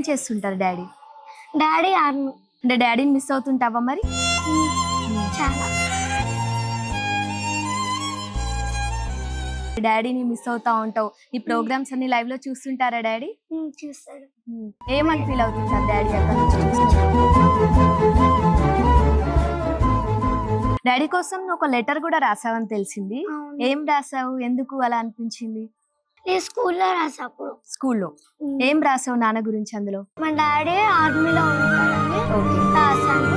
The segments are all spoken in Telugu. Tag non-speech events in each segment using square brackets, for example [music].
ఏం చేస్తుంటారు డాడీ? డాడీ ఆర్మీ అంటే డాడీని మిస్ అవుతుంటావా మరి? చాలా. డాడీని మిస్ అవుతా ఉంటావు. ఈ ప్రోగ్రామ్స్ అన్ని లైవ్లో చూస్తుంటారా డాడీ? ఉమ్, చూస్తాడు ఏమని ఫీల్ అవుతుంటారు డాడీ అక్కడ? డాడీ కోసం నువ్వు ఒక లెటర్ కూడా రాసావని తెలిసింది. ఏం రాసావు? ఎందుకు అలా అనిపించింది? నేను స్కూల్లో రాసా అప్పుడు స్కూల్లో. ఏం రాసావు నాన్న గురించి అందులో? మా డాడీ ఆర్మీలో ఉంటాడని రాసాను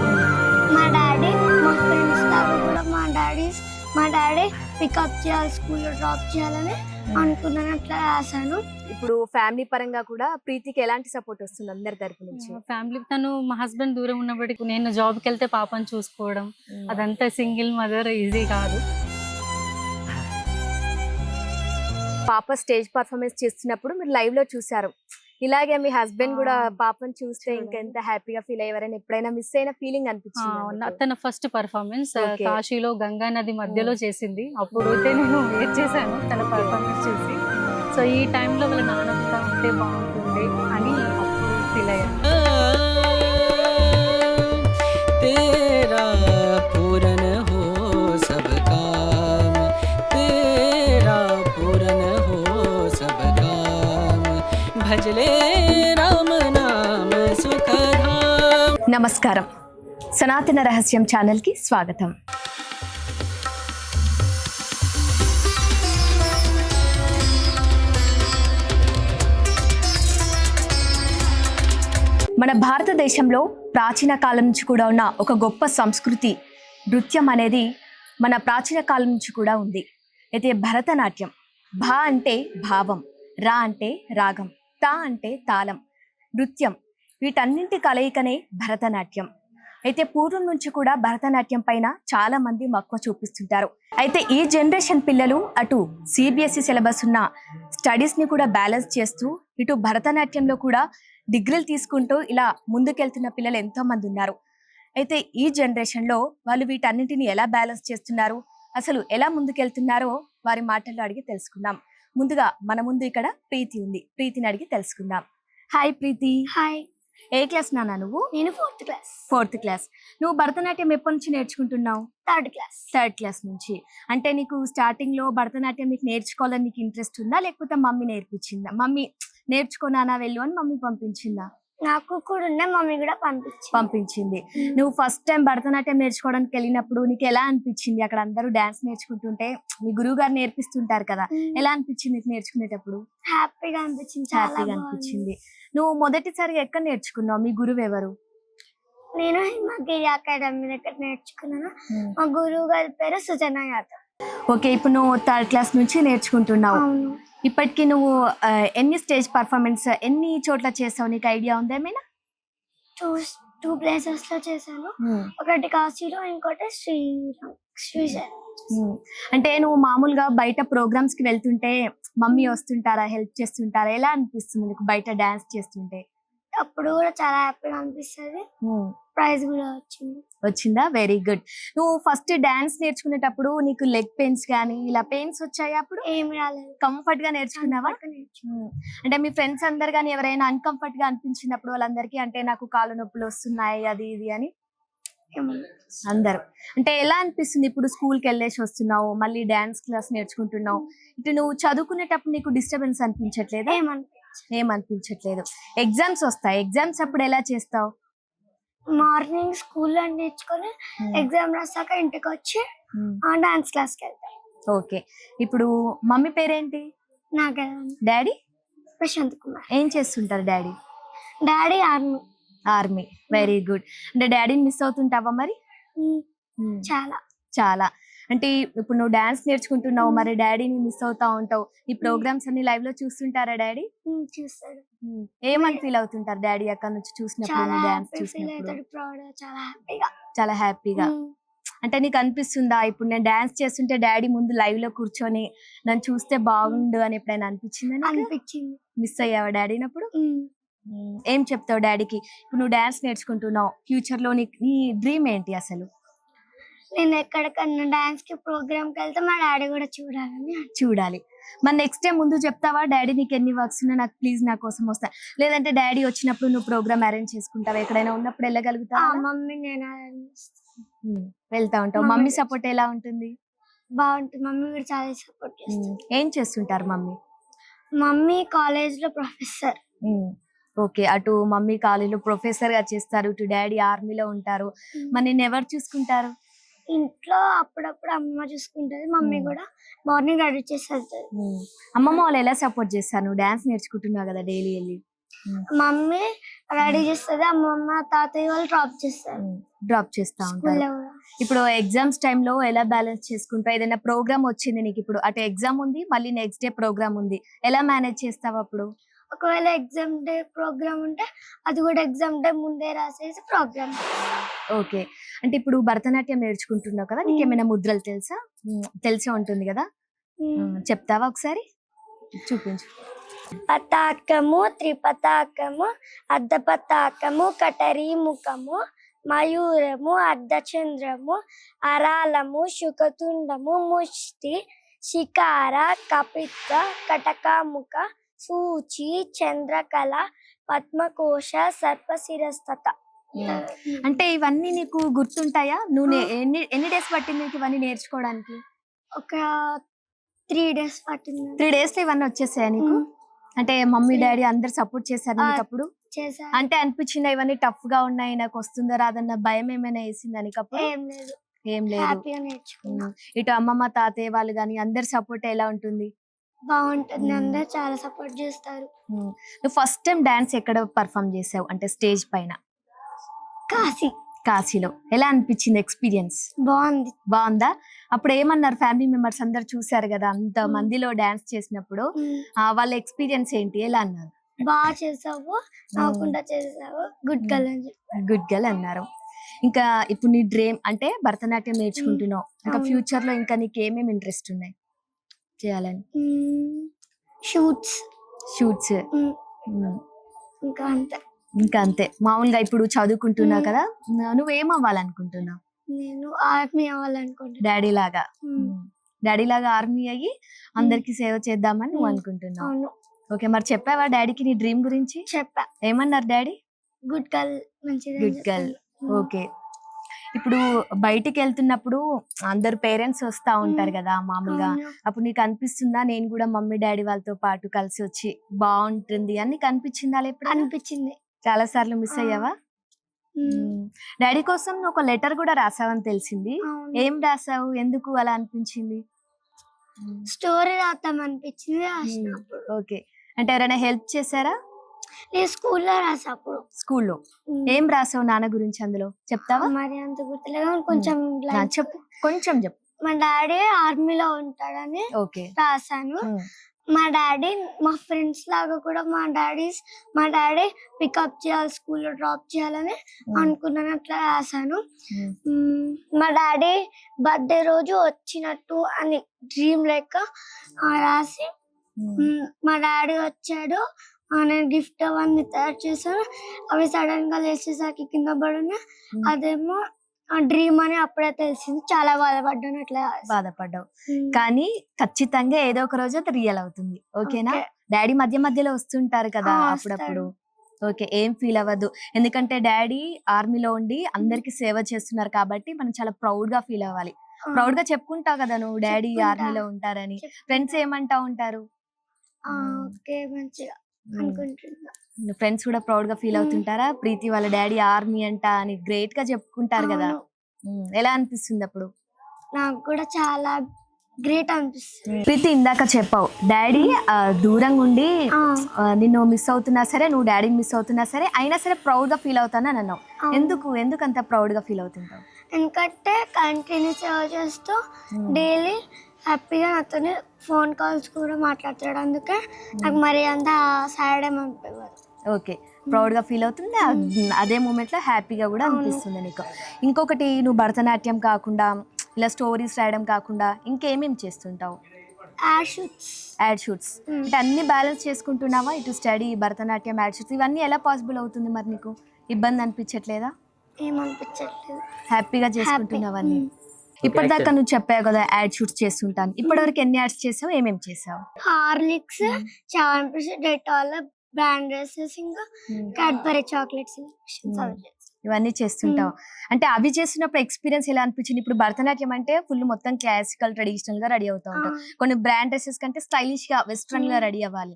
మా డాడీ మా ఫ్రెండ్స్ దాకా కూడా మా డాడీ మా డాడీ పికప్ చేయాలి స్కూల్లో డ్రాప్ చేయాలని అనుకున్నాను. అట్లా రాసాను ఇప్పుడు ఫ్యామిలీ పరంగా కూడా ప్రీతికి ఎలాంటి సపోర్ట్ వస్తుంది అందరి తరపు నుంచి? ఫ్యామిలీ తను మా హస్బెండ్ దూరం ఉన్నప్పటికీ నేను జాబ్కి వెళ్తే పాపని చూసుకోవడం అదంతా సింగిల్ మదర్ ఈజీ కాదు. పాప స్టేజ్ పర్ఫార్మెన్స్ చేస్తున్నప్పుడు మీరు లైవ్లో చూసారు ఇలాగే మీ హస్బెండ్ కూడా పాపని చూస్తే చూడండి. ఇంకా ఎంత హ్యాపీగా ఫీల్ అయ్యారని ఎప్పుడైనా మిస్ అయిన ఫీలింగ్ అనిపించింది తన ఫస్ట్ పర్ఫార్మెన్స్. కాశీలో గంగా నది మధ్యలో చేసింది. అప్పుడు అయితే నేను వెయిట్ చేశాను తన పర్ఫార్మెన్స్ చూసి. సో ఈ టైంలో వాళ్ళ నాన్న కూడా ఉంటే బాగుంటుంది అని అప్పుడు ఫీల్ అయ్యాను. నమస్కారం. సనాతన రహస్యం ఛానల్కి స్వాగతం. మన భారతదేశంలో ప్రాచీన కాలం నుంచి కూడా ఉన్న ఒక గొప్ప సంస్కృతి నృత్యం అనేది మన ప్రాచీన కాలం నుంచి కూడా ఉంది. అయితే భరతనాట్యం భా అంటే భావం రా అంటే రాగం. తా అంటే తాళం నృత్యం. వీటన్నింటి కలయికనే భరతనాట్యం. అయితే పూర్వం నుంచి కూడా భరతనాట్యం పైన చాలా మంది మక్కువ చూపిస్తుంటారు. అయితే ఈ జనరేషన్ పిల్లలు అటు సిబిఎస్ఈ సిలబస్ ఉన్న స్టడీస్ని కూడా బ్యాలెన్స్ చేస్తూ ఇటు భరతనాట్యంలో కూడా డిగ్రీలు తీసుకుంటూ ఇలా ముందుకెళ్తున్న పిల్లలు ఎంతో మంది ఉన్నారు. అయితే ఈ జనరేషన్లో వాళ్ళు వీటన్నింటిని ఎలా బ్యాలెన్స్ చేస్తున్నారు అసలు ఎలా ముందుకెళ్తున్నారో వారి మాటల్లో అడిగి తెలుసుకుందాం. ముందుగా మన ముందు ఇక్కడ ప్రీతి ఉంది. ప్రీతిని అడిగి తెలుసుకుందాం. హాయ్ ప్రీతి. హాయ్ ఏ క్లాస్ నాన్న నువ్వు? నేను ఫోర్త్ క్లాస్ ఫోర్త్ క్లాస్ నువ్వు భరతనాట్యం ఎప్పటి నుంచి నేర్చుకుంటున్నావు? థర్డ్ క్లాస్ థర్డ్ క్లాస్ నుంచి. అంటే నీకు స్టార్టింగ్లో భరతనాట్యం నీకు నేర్చుకోవాలని నీకు ఇంట్రెస్ట్ ఉందా? లేకపోతే మమ్మీ నేర్పించిందా? మమ్మీ నేర్చుకున్నానా వెళ్ళు అని మమ్మీ పంపించిందా? నాకు కూడా ఉండే మమ్మీ కూడా పంపించింది. పంపించింది. నువ్వు ఫస్ట్ టైం భరతనాట్యం నేర్చుకోవడానికి వెళ్ళినప్పుడు నీకు ఎలా అనిపించింది? అక్కడ అందరూ డాన్స్ నేర్చుకుంటుంటే మీ గురువు గారు నేర్పిస్తుంటారు కదా. ఎలా అనిపించింది నీకు నేర్చుకునేటప్పుడు? హ్యాపీగా అనిపించింది హ్యాపీగా. అనిపించింది. నువ్వు మొదటిసారిగా ఎక్కడ నేర్చుకున్నావు? మీ గురువు ఎవరు? నేను హిమగిరి అకాడమీ దగ్గర నేర్చుకున్నాను. మా గురువు గారి పేరు సుజన యాదవ్. ఓకే ఇప్పుడు నువ్వు థర్డ్ క్లాస్ నుంచి నేర్చుకుంటున్నావు. ఇప్పటికి నువ్వు ఎన్ని స్టేజ్ పర్ఫార్మెన్స్ ఎన్ని చోట్ల చేసావు? నీకు ఐడియా ఉందా ఏమైనా? టూ టూ ప్లేసెస్లో చేశాను. ఒకటి కాశీలో ఇంకోటి శ్రీరామ్ శ్రీశైలం. అంటే నువ్వు మామూలుగా బయట ప్రోగ్రామ్స్కి వెళ్తుంటే మమ్మీ వస్తుంటారా హెల్ప్ చేస్తుంటారా? ఎలా అనిపిస్తుంది నీకు బయట డాన్స్ చేస్తుంటే? అప్పుడు కూడా చాలా హ్యాపీగా అనిపిస్తుంది. ప్రైజ్ కూడా వచ్చింది. వచ్చిందా? వెరీ గుడ్ నువ్వు ఫస్ట్ డాన్స్ నేర్చుకునేటప్పుడు నీకు లెగ్ పెయిన్స్ కానీ ఇలా పెయిన్స్ వచ్చాయి అప్పుడు? ఏమి రాలేదు. కంఫర్ట్గా నేర్చుకున్నావా. అంటే మీ ఫ్రెండ్స్ అందరు కానీ ఎవరైనా అన్కంఫర్ట్గా అనిపించినప్పుడు వాళ్ళందరికీ అంటే నాకు కాళ్ళు నొప్పులు వస్తున్నాయి అది ఇది అని. అందరు. అంటే ఎలా అనిపిస్తుంది ఇప్పుడు స్కూల్కి వెళ్ళేసి వస్తున్నావు మళ్ళీ డాన్స్ క్లాస్ నేర్చుకుంటున్నావు? ఇటు నువ్వు చదువుకునేటప్పుడు నీకు డిస్టర్బెన్స్ అనిపించట్లేదా? ఏమనిపించదు ఏం అనిపించట్లేదు ఎగ్జామ్స్ వస్తాయి. ఎగ్జామ్స్ అప్పుడు ఎలా చేస్తావు? మార్నింగ్ స్కూల్లో నేర్చుకొని ఎగ్జామ్ రాసాక ఇంటికి వచ్చి డాన్స్ క్లాస్కి వెళ్తాను ఓకే ఇప్పుడు మమ్మీ పేరేంటి? నాకు డాడీ ప్రశాంత్ కుమార్. ఏం చేస్తుంటారు daddy? Daddy army army very good అంటే డాడీని మిస్ అవుతుంటావా మరి? చాలా. చాలా. అంటే ఇప్పుడు నువ్వు డాన్స్ నేర్చుకుంటున్నావు. మరి డాడీని మిస్ అవుతా ఉంటావు. ఈ ప్రోగ్రామ్స్ అన్ని లైవ్లో చూస్తుంటారా డాడీ చూస్తాడు ఏమని ఫీల్ అవుతుంటారు డాడీ అక్కడ నుంచి చూసినప్పుడు డాన్స్ చూసినప్పుడు? చాలా హ్యాపీగా అంటే నీకు అనిపిస్తుందా ఇప్పుడు నేను డాన్స్ చేస్తుంటే డాడీ ముందు లైవ్లో కూర్చొని నన్ను చూస్తే బాగుండు అని ఎప్పుడైనా అనిపించిందా అనిపించింది. మిస్ అయ్యావా డాడీనప్పుడు ఏం చెప్తావు డాడీకి ఇప్పుడు నువ్వు డాన్స్ నేర్చుకుంటున్నావు ఫ్యూచర్లో నీ డ్రీమ్ ఏంటి అసలు? నేను ఎక్కడికన్నా డాన్స్కి ప్రోగ్రామ్కి వెళ్తే మా డాడీ కూడా చూడాలని చూడాలి. మరి నెక్స్ట్ టైం ముందు చెప్తావా? డాడీ నీకు ఎన్ని వర్క్స్ ఉన్నా నాకు ప్లీజ్ నా కోసం వస్తా. లేదంటే డాడీ వచ్చినప్పుడు నువ్వు ప్రోగ్రామ్ అరేంజ్ చేసుకుంటావా? ఎక్కడైనా ఉన్నప్పుడు ఆ వెళ్ళగలుగుతావా మమ్మీ నేను వెళ్తా ఉంటావు. మమ్మీ సపోర్ట్ ఎలా ఉంటుంది? బాగుంటుంది. మమ్మీ కూడా చాలా సపోర్ట్ చేస్తుంది. ఏం చేస్తుంటారు మమ్మీ? మమ్మీ కాలేజ్లో ప్రొఫెసర్ ఓకే. అటు మమ్మీ కాలేజీలో ప్రొఫెసర్గా చేస్తారు. ఇటు డాడీ ఆర్మీలో ఉంటారు. మరి నేను ఎవరు చూసుకుంటారు? ఇంట్లో అప్పుడప్పుడు అమ్మ చూసుకుంటది మమ్మీ మ్మ్. కూడా మార్నింగ్ రెడీ చేసి వెళ్తుంది. ఉమ్, అమ్మమ్మ వాళ్ళు ఎలా సపోర్ట్ చేస్తారు? నువ్వు డాన్స్ నేర్చుకుంటున్నావు కదా డైలీ వెళ్ళి. మమ్మీ రెడీ చేస్తుంది అమ్మమ్మ తాతయ్య వాళ్ళు డ్రాప్ చేస్తారు. డ్రాప్ చేస్తా ఉంటారు. ఇప్పుడు ఎగ్జామ్స్లో ఎలా బ్యాలెన్స్ చేసుకుంటావు ఏదైనా ప్రోగ్రామ్ వచ్చింది నీకు ఇప్పుడు అటు ఎగ్జామ్ ఉంది మళ్ళీ నెక్స్ట్ డే ప్రోగ్రామ్ ఉంది. ఎలా మేనేజ్ చేస్తావు అప్పుడు? ఒకవేళ ఎగ్జామ్ డే ప్రోగ్రామ్ ఉంటే అది కూడా ఎగ్జామ్ డే ముందే రాసేసి ప్రోగ్రామ్ ఓకే. అంటే ఇప్పుడు భరతనాట్యం నేర్చుకుంటున్నావు కదా నీకు. ఏమైనా ముద్రలు తెలుసా? తెలిసే ఉంటుంది కదా? చెప్తావా ఒకసారి? చూపించు. పతాకము త్రిపతాకము అర్ధ పతాకము కటరీ ముఖము మయూరము అర్ధచంద్రము అరాలము శుకతుండము ముష్టి శికార కపిత్త కటకాముఖ సూచి చంద్రకళ పద్మకోశ సర్పశిరస్తత అంటే ఇవన్నీ నీకు గుర్తుంటాయా? నువ్వు ఎన్ని ఎన్ని డేస్ పట్టింది నీకు ఇవన్నీ నేర్చుకోవడానికి? ఒక త్రీ డేస్ పట్టింది. త్రీ డేస్లో ఇవన్నీ వచ్చేసాయా నీకు? అంటే మమ్మీ డాడీ అందరు సపోర్ట్ చేశారు ఆ, నీకు అప్పుడు అంటే అనిపించింది ఇవన్నీ టఫ్గా ఉన్నాయి నాకు వస్తుందో రాదన్న భయం ఏమైనా వేసిందా నీకు అప్పుడు ఏం లేదు. ఏం లేదు. ఇటు అమ్మమ్మ తాతయ్య వాళ్ళు కానీ అందరి సపోర్ట్ ఎలా ఉంటుంది? బాగుంటుంది. అందరు చాలా సపోర్ట్ చేస్తారు. నువ్వు ఫస్ట్ టైం డాన్స్ ఎక్కడ పర్ఫామ్ చేసావు? అంటే స్టేజ్ పైన? కాశీ. కాశీలో. ఎలా అనిపించింది ఎక్స్పీరియన్స్? బాగుంది. బాగుందా? అప్పుడు ఏమన్నారు ఫ్యామిలీ మెంబర్స్ అందరు చూసారు కదా అంత. మందిలో డాన్స్ చేసినప్పుడు వాళ్ళ ఎక్స్పీరియన్స్ ఏంటి? ఎలా అన్నారు? బాగా చేసావు నవ్వకుండా చేసావు. గుడ్ గర్ల్ అని గుడ్ గర్ల్ అన్నారు. ఇంకా ఇప్పుడు నీ డ్రీమ్ అంటే భరతనాట్యం నేర్చుకుంటున్నావు. ఇంకా. ఫ్యూచర్లో ఇంకా నీకు ఏమేమి ఇంట్రెస్ట్ ఉన్నాయి? చేయాలని షూట్స్. షూట్స్. ఇంకా అంతే. ఇంకా అంతే. మామూలుగా ఇప్పుడు చదువుకుంటున్నావు మ్మ్. కదా నువ్వేం అవ్వాలనుకుంటున్నావు నేను ఆర్మీ అవ్వాలనుకుంటున్నా. డాడీ లాగా. డాడీ లాగా ఆర్మీ అయ్యి అందరికి సేవ చేద్దామని నువ్వు. అనుకుంటున్నావు. ఓకే మరి చెప్పావా డాడీకి నీ డ్రీమ్ గురించి? చెప్పా. ఏమన్నారు డాడీ? గుడ్ గర్ల్ మంచిది Good girl. ఓకే. ఇప్పుడు బయటికి వెళ్తున్నప్పుడు అందరు పేరెంట్స్ వస్తా ఉంటారు. కదా మామూలుగా. అప్పుడు నీకు అనిపిస్తుందా? నేను కూడా మమ్మీ డాడీ వాళ్ళతో పాటు కలిసి వచ్చి బాగుంటుంది అని నీకు అనిపించిందా ఎప్పుడు అనిపించింది. చాలా సార్లు మిస్. అయ్యావా. డాడీ కోసం నువ్వు ఒక లెటర్ కూడా రాసావని తెలిసింది. ఏం రాసావు? ఎందుకు అలా అనిపించింది? స్టోరీ రాద్దాం అనిపించింది ఓకే. అంటే ఎవరైనా హెల్ప్ చేశారా? నేను స్కూల్లో రాసప్పుడు. స్కూల్లో. ఏం రాసావు నాన్న గురించి అందులో? చెప్తావా? మరి అంత గుర్తులేదు కొంచెం నా చెప్పు కొంచెం చెప్పు. మా డాడీ ఆర్మీలో ఉంటాడని రాశాను మా డాడీ మా ఫ్రెండ్స్ లాగా కూడా మా డాడీ మా డాడీ పికప్ చేయాలి స్కూల్లో డ్రాప్ చేయాలని అనుకున్నాను అట్లా రాశాను. మా డాడీ బర్త్డే రోజు వచ్చినట్టు అని డ్రీమ్ లెక్క రాసి మా డాడీ వచ్చాడు నేను గిఫ్ట్ అవన్నీ తయారు చేశాను అవి సడన్గా లేచేసరికి కింద పడున్నా మ్మ్. అదేమో డ్రీమ్ అని అప్పుడే తెలిసింది చాలా బాధపడ్డాను అట్లా. బాధపడ్డావు. కానీ ఖచ్చితంగా ఏదో ఒక రోజు అది రియల్ అవుతుంది ఓకేనా ఓకే. డాడీ మధ్య మధ్యలో వస్తుంటారు కదా అప్పుడప్పుడు. ఓకే ఏం ఫీల్ అవ్వద్దు ఎందుకంటే డాడీ ఆర్మీలో ఉండి అందరికి సేవ చేస్తున్నారు కాబట్టి మనం చాలా ప్రౌడ్గా ఫీల్ అవ్వాలి ప్రౌడ్గా చెప్పుకుంటావు కదా నువ్వు డాడీ. ఆర్మీలో ఉంటారని. ఫ్రెండ్స్ ఏమంటా ఉంటారు ఓకే మంచిగా అనుకుంటున్నా. ఫ్రెండ్స్ కూడా ప్రౌడ్గా ఫీల్. అవుతుంటారా? ప్రీతి వాళ్ళ డాడీ ఆర్మీ అంట అని గ్రేట్గా చెప్పుకుంటారు కదా. ఎలా అనిపిస్తుంది అప్పుడు? నాకు కూడా చాలా గ్రేట్ అనిపిస్తుంది. ప్రీతి ఇందాక చెప్పావు. డాడీ దూరంగా ఉండి నిన్ను మిస్ అవుతున్నా సరే నువ్వు డాడీని మిస్ అవుతున్నా సరే అయినా సరే ప్రౌడ్గా ఫీల్ అవుతానని అన్నావు. అవును. ఎందుకు? ఎందుకు అంత ప్రౌడ్గా ఫీల్ అవుతుంటావు? ఎందుకంటే కంటిన్యూ సేవ చేస్తూ డైలీ హ్యాపీగా నాతోనే ఫోన్ కాల్స్ కూడా మాట్లాడతాడు. అందుకే నాకు మరి అంత సాడ్ ఏమనిపించదు ఓకే. ప్రౌడ్గా ఫీల్ అవుతుంది? అదే మూమెంట్లో హ్యాపీగా కూడా. అనిపిస్తుంది నీకు. ఇంకొకటి నువ్వు భరతనాట్యం కాకుండా ఇలా స్టోరీస్ రాయడం కాకుండా ఇంకేమేం చేస్తుంటావు? Ad shoots. Ad shoots. అంటే అన్ని బ్యాలెన్స్ చేసుకుంటున్నావా? ఇటు స్టడీ భరతనాట్యం యాడ్ షూట్స్ ఇవన్నీ ఎలా పాసిబుల్ అవుతుంది మరి నీకు? ఇబ్బంది అనిపించట్లేదా? ఏమనిపించట్లేదు. హ్యాపీగా చేసుకుంటున్నావు అన్ని? మ్మ్. ఇప్పటిదాకా నువ్వు చెప్పావు కదా యాడ్ షూట్స్ చేస్తుంటాను. ఇప్పటివరకు ఎన్ని యాడ్స్ చేసావు ఏమేమి చేసావు? హార్లిక్స్ చాంపిస్ డెటాల్ బ్రాండ్ డ్రెస్సెస్ ఇంకా క్యాడ్బరీ చాక్లెట్స్ Hmm. ఇవన్నీ చేస్తుంటావు. అంటే అవి చేస్తున్నప్పుడు ఎక్స్పీరియన్స్ ఎలా అనిపించింది? ఇప్పుడు భరతనాట్యం అంటే ఫుల్ మొత్తం క్లాసికల్ ట్రెడిషనల్గా రెడీ అవుతా ఉంటాం కొన్ని బ్రాండ్ డ్రెస్సెస్ కంటే స్టైలిష్గా వెస్ట్రన్గా Hmm. రెడీ అవ్వాలి.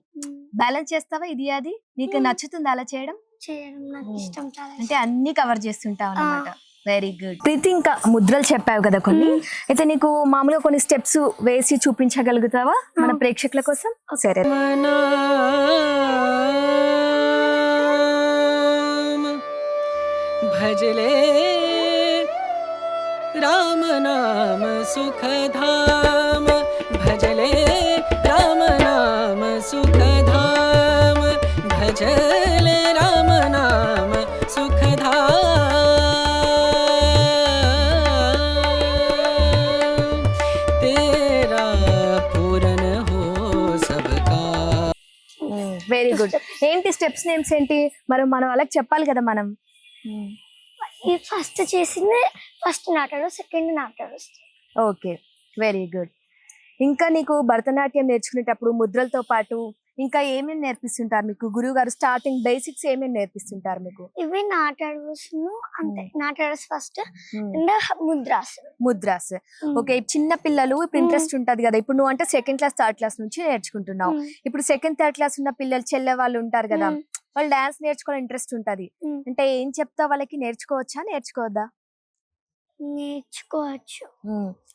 బ్యాలెన్స్ చేస్తావా? ఇది అది? నీకు Hmm. నచ్చుతుంది అలా చేయడం? చేయడం నాకు Hmm. ఇష్టం చాలా అంటే అన్ని కవర్ చేస్తుంటావు అన్నమాట. వెరీ గుడ్ ప్రీతి ఇంకా ముద్రలు చెప్పావు కదా కొన్ని. Hmm. అయితే నీకు మామూలుగా కొన్ని స్టెప్స్ వేసి చూపించగలుగుతావా hmm. మన ప్రేక్షకుల కోసం? సరే. భజలే రామ నామ సుఖధామ. భజలే రామ నామ సుఖధామ. భజ ఏంటి స్టెప్స్ నేమ్స్ ఏంటి? మరి మనం వాళ్ళకి చెప్పాలి కదా మనం. ఈ ఫస్ట్ చేసింది ఫస్ట్ నాటాడు సెకండ్ నాటాడు. Okay very good. ఇంకా నీకు భరతనాట్యం నేర్చుకునేటప్పుడు ముద్రలతో పాటు ఇంకా ఏమేమి నేర్పిస్తుంటారు మీకు? గురువు గారు స్టార్టింగ్ బేసిక్స్ ఏమేమి నేర్పిస్తుంటారు మీకు? ఇవి నాటాడుస్ అంతే. Hmm. నాటాడుస్ first and mudras. Mudras. Okay చిన్న పిల్లలు ఇప్పుడు ఇంట్రెస్ట్ ఉంటది కదా. ఇప్పుడు నువ్వు అంటే సెకండ్ క్లాస్ థర్డ్ క్లాస్ నుంచి నేర్చుకుంటున్నావు. ఇప్పుడు సెకండ్ థర్డ్ క్లాస్ ఉన్న పిల్లలు చెల్లె వాళ్ళు ఉంటారు కదా. వాళ్ళు డాన్స్ నేర్చుకోవడం ఇంట్రెస్ట్ ఉంటది. అంటే ఏం చెప్తావు వాళ్ళకి? నేర్చుకోవచ్చా? నేర్చుకోవద్దా? నేర్చుకోవచ్చు.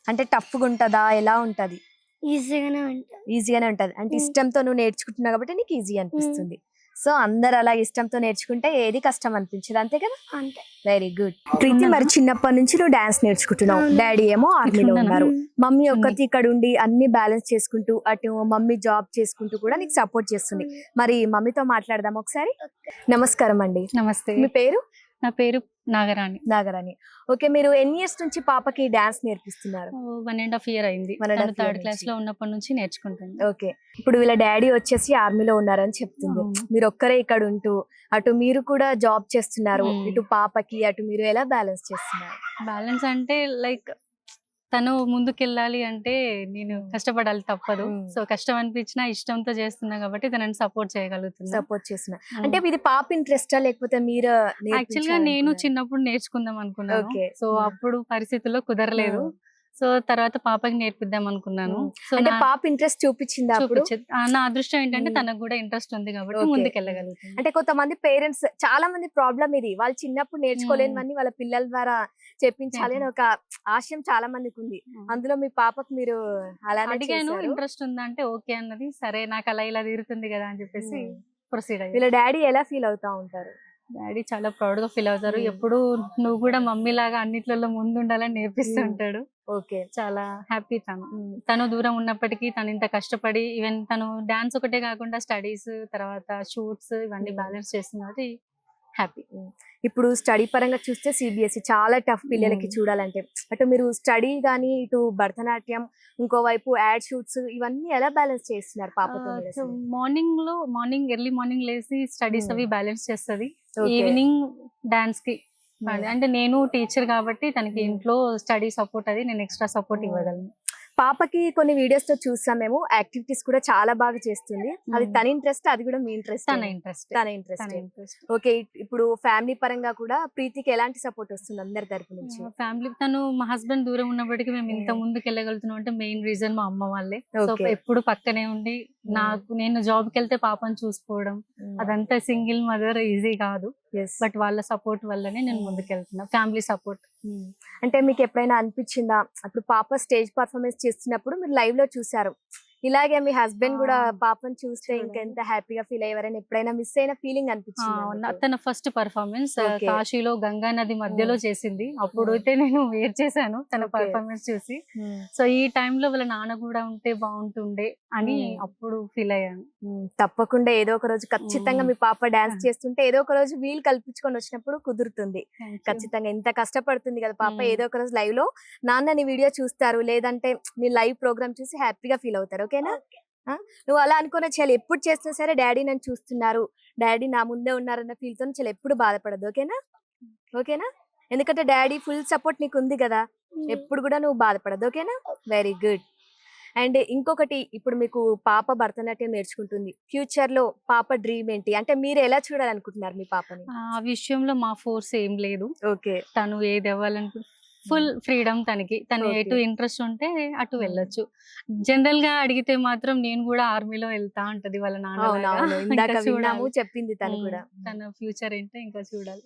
అంటే టఫ్గా ఉంటదా? ఎలా ఉంటది? ఈజీగానే ఉంటుంది. ఈజీగానే ఉంటది. అంటే. ఇష్టంతో నువ్వు నేర్చుకుంటున్నావు కాబట్టి నీకు ఈజీ అనిపిస్తుంది. సో అందరు అలా ఇష్టంతో నేర్చుకుంటే ఏది కష్టం అనిపించదు. అంతే కదా? అంతే. Very good. ప్రీతి మరి చిన్నప్పటి నుంచి నువ్వు డాన్స్ నేర్చుకుంటున్నావు. డాడీ ఏమో ఆర్మీలో? ఉన్నారు. మమ్మీ. ఒక్కటి ఇక్కడ ఉండి అన్ని బ్యాలెన్స్ చేసుకుంటూ అటు మమ్మీ జాబ్ చేసుకుంటూ కూడా నీకు సపోర్ట్ చేస్తుంది. మరి మమ్మీతో మాట్లాడదాం ఒకసారి. నమస్కారం అండి. నమస్తే. మీ పేరు? నా పేరు నాగరాణి. నాగరాణి. ఓకే మీరు ఎన్ని ఇయర్స్ నుంచి పాపకి డాన్స్ నేర్పిస్తున్నారు? వన్ అండ్ హాఫ్ ఇయర్ అయింది. థర్డ్. క్లాస్లో ఉన్నప్పటి నుంచి నేర్చుకుంటాను ఓకే ఇప్పుడు వీళ్ళ డాడీ వచ్చేసి ఆర్మీలో ఉన్నారని చెప్తుంది. మీరు ఒక్కరే ఇక్కడ ఉంటూ అటు మీరు కూడా జాబ్ చేస్తున్నారు. ఇటు పాపకి అటు మీరు ఎలా బ్యాలెన్స్ చేస్తున్నారు? బ్యాలెన్స్ అంటే లైక్ తను ముందుకెళ్ళాలి అంటే నేను కష్టపడాలి తప్పదు. సో కష్టం అనిపించినా ఇష్టంతో చేస్తున్నా కాబట్టి తనని సపోర్ట్ చేయగలుగుతున్నా. సపోర్ట్ చేస్తున్నారు అంటే ఇది పాప ఇంట్రెస్టా లేకపోతే మీరు యాక్చువల్గా నేను చిన్నప్పుడు నేర్చుకుందాం అనుకున్నాను. సో. అప్పుడు పరిస్థితుల్లో కుదరలేదు. సో తర్వాత పాపకి నేర్పిద్దాం అనుకున్నాను. సో అంటే పాప ఇంట్రెస్ట్ చూపించింది అప్పుడు నా అదృష్టం ఏంటంటే. తనకు కూడా ఇంట్రెస్ట్ ఉంది కాబట్టి. ముందుకెళ్ళగలుగుతుంది అంటే కొంతమంది పేరెంట్స్ చాలా మంది ప్రాబ్లం ఇది వాళ్ళు చిన్నప్పుడు నేర్చుకోలేనివన్నీ వాళ్ళ పిల్లల ద్వారా చెప్పించాలి అని ఒక ఆశయం చాలా మందికి ఉంది అందులో మీ పాపకు మీరు అలానే అడిగాను. ఇంట్రెస్ట్ ఉందా అంటే ఓకే అన్నది సరే నాకు అలా ఇలా తీరుతుంది కదా అని చెప్పేసి. ప్రొసీడ్ అయ్యి వీళ్ళ డాడీ ఎలా ఫీల్ అవుతా ఉంటారు డాడీ చాలా ప్రౌడ్గా ఫీల్ అవుతారు. ఎప్పుడు నువ్వు కూడా మమ్మీ లాగా అన్నిట్లలో ముందు ఉండాలని నేర్పిస్తూ మ్మ్. ఉంటాడు ఓకే చాలా హ్యాపీ తను తను దూరం ఉన్నప్పటికీ తను ఇంత కష్టపడి ఈవెన్ తను డాన్స్ ఒకటే కాకుండా స్టడీస్ తర్వాత షూట్స్ ఇవన్నీ. బ్యాలెన్స్ చేస్తున్నది హ్యాపీ ఇప్పుడు స్టడీ పరంగా చూస్తే సిబిఎస్ఈ చాలా టఫ్ పిల్లలకి. చూడాలంటే అటు మీరు స్టడీ కానీ ఇటు భరతనాట్యం ఇంకోవైపు యాడ్ షూట్స్ ఇవన్నీ ఎలా బ్యాలెన్స్ చేస్తున్నారు పాపతో? మార్నింగ్లో మార్నింగ్ ఎర్లీ మార్నింగ్ లేసి స్టడీస్. అవి బ్యాలెన్స్ చేస్తది. ఈవినింగ్ డాన్స్కి అంటే నేను టీచర్ కాబట్టి తనకి మ్మ్. ఇంట్లో స్టడీ సపోర్ట్ అది నేను ఎక్స్ట్రా సపోర్ట్ మ్మ్. ఇవ్వగలను పాపకి కొన్ని వీడియోస్లో చూసాం మేము యాక్టివిటీస్ కూడా చాలా బాగా చేస్తుంది అది. తన ఇంట్రెస్ట్ అది కూడా మీ ఇంట్రెస్ట్ తన ఇంట్రెస్ట్ తన ఇంట్రెస్ట్ ఇంట్రెస్ట్ ఓకే ఇప్పుడు ఫ్యామిలీ పరంగా కూడా ప్రీతికి ఎలాంటి సపోర్ట్ వస్తుంది అందరి తరపు నుంచి ఫ్యామిలీ తను మా హస్బెండ్ దూరం ఉన్నప్పటికీ మేము ఇంత. ముందుకు వెళ్ళగలుగుతున్నాం అంటే మెయిన్ రీజన్ మా అమ్మ వాళ్ళే. ఎప్పుడు పక్కనే ఉండి నాకు నేను జాబ్కి వెళ్తే పాపని చూసుకోవడం అదంతా సింగిల్ మదర్ ఈజీ కాదు. బట్ వాళ్ళ సపోర్ట్ వల్లనే నేను మ్మ్. ముందుకు వెళ్తున్నా ఫ్యామిలీ సపోర్ట్. అంటే మీకు ఎప్పుడైనా అనిపించిందా? అప్పుడు పాప స్టేజ్ పర్ఫార్మెన్స్ చేస్తున్నప్పుడు మీరు లైవ్లో చూసారు ఇలాగే మీ హస్బెండ్ కూడా పాపని చూస్తే చూడండి. ఇంకా ఎంత హ్యాపీగా ఫీల్ అయ్యారని ఎప్పుడైనా మిస్ అయిన ఫీలింగ్ అనిపించింది తన ఫస్ట్ పర్ఫార్మెన్స్. కాశీలో గంగా నది మధ్యలో చేసింది అప్పుడు అయితే నేను వెయిట్ చేశాను తన. పర్ఫార్మెన్స్ చూసి సో ఈ టైంలో వాళ్ళ నాన్న కూడా ఉంటే బాగుంటుండే అని. అప్పుడు ఫీల్ అయ్యాను తప్పకుండా ఏదో ఒక రోజు ఖచ్చితంగా. మీ పాప డాన్స్. చేస్తుంటే ఏదో ఒక రోజు వీలు కల్పించుకొని వచ్చినప్పుడు కుదురుతుంది ఖచ్చితంగా ఎంత కష్టపడుతుంది కదా పాప. ఏదో ఒక రోజు లైవ్లో నాన్న నీ వీడియో చూస్తారు లేదంటే నీ లైవ్ ప్రోగ్రామ్ చూసి హ్యాపీగా ఫీల్ అవుతారు ఓకేనా? నువ్వు అలా అనుకునే చాలా ఎప్పుడు చేసినా సరే డాడీ నన్ను చూస్తున్నారు. డాడీ నా ముందే ఉన్నారన్న ఫీల్తో చాలా ఎప్పుడు బాధపడదు. ఓకేనా? ఓకేనా? ఎందుకంటే డాడీ ఫుల్ సపోర్ట్ నీకు ఉంది కదా ఎప్పుడు కూడా నువ్వు బాధపడదు. ఓకేనా? Very good. అండ్ ఇంకొకటి ఇప్పుడు మీకు పాప భరతనాట్యం నేర్చుకుంటుంది. ఫ్యూచర్లో పాప డ్రీమ్ ఏంటి? అంటే మీరు ఎలా చూడాలనుకుంటున్నారు మీ పాపని? ఆ విషయంలో మా ఫోర్స్ ఏం లేదు. ఓకే. తను ఏది అవ్వాలనుకు ఫుల్ ఫ్రీడమ్ తనకి. తను. ఎటు ఇంట్రెస్ట్ ఉంటే అటు వెళ్ళొచ్చు. జనరల్గా అడిగితే మాత్రం నేను కూడా ఆర్మీలో వెళ్తా ఉంటది వాళ్ళ నాన్న [laughs] చెప్పింది తను కూడా. తన ఫ్యూచర్ ఏంటో ఇంకా చూడాలి.